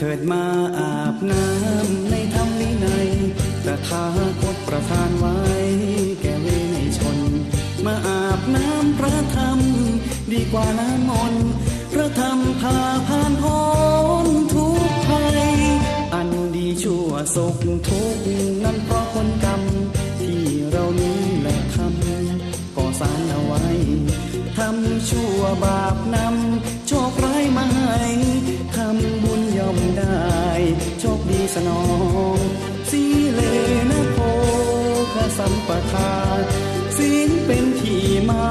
เกิดมาอาบน้ำในธรรมวินัยแต่ทาคตประทานไว้ แก่เวไนชน มาอาบน้ำพระธรรม ดีกว่าน้ำมนต์พระธรรมพาผ่านพ้นทุกภัย อันดีชั่วสุขทุกนั้นเพราะคนกรรม ที่เรานี้แหละทำก่อสร้างเอาไว้ทำชั่วบาปน้ำ สนองสีเลนะโพกสัมปทาศีลเป็นที่มา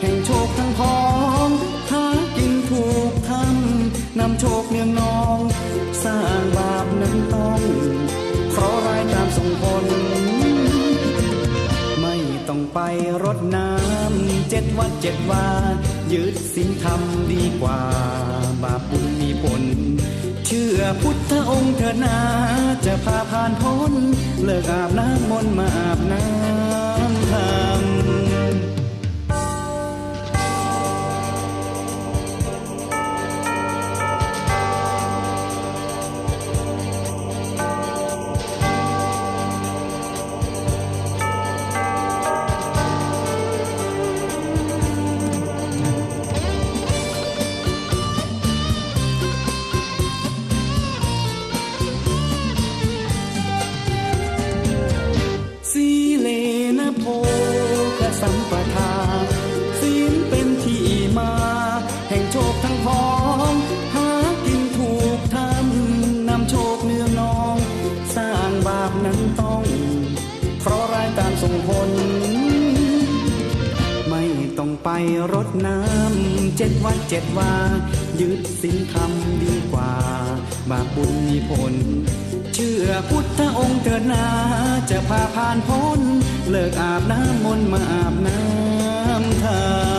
แห่งโชคทั้งพ้องหากินถูกทำนำโชคเนืองนอง สร้างบาปนั้นต้องเคราะห์ร้ายตามส่งผลไม่ต้องไปรดน้ำเจ็ดวัดเจ็ดวายึดศีลธรรมดีกว่า บาปบุญมีผล ชื่อพุทธองค์เถนา จะพาผ่านพ้น เลิกอาบน้ำมนต์มาอาบน้ำทา ตามส่งผลไม่ต้องไปรดน้ำเจ็ดวัดเจ็ดวายึดศีลธรรมดีกว่า บาปบุญมีผล เชื่อพุทธองค์เถิดนาจะพาผ่านพ้น เลิกอาบน้ำมนต์มาอาบน้ำธรรม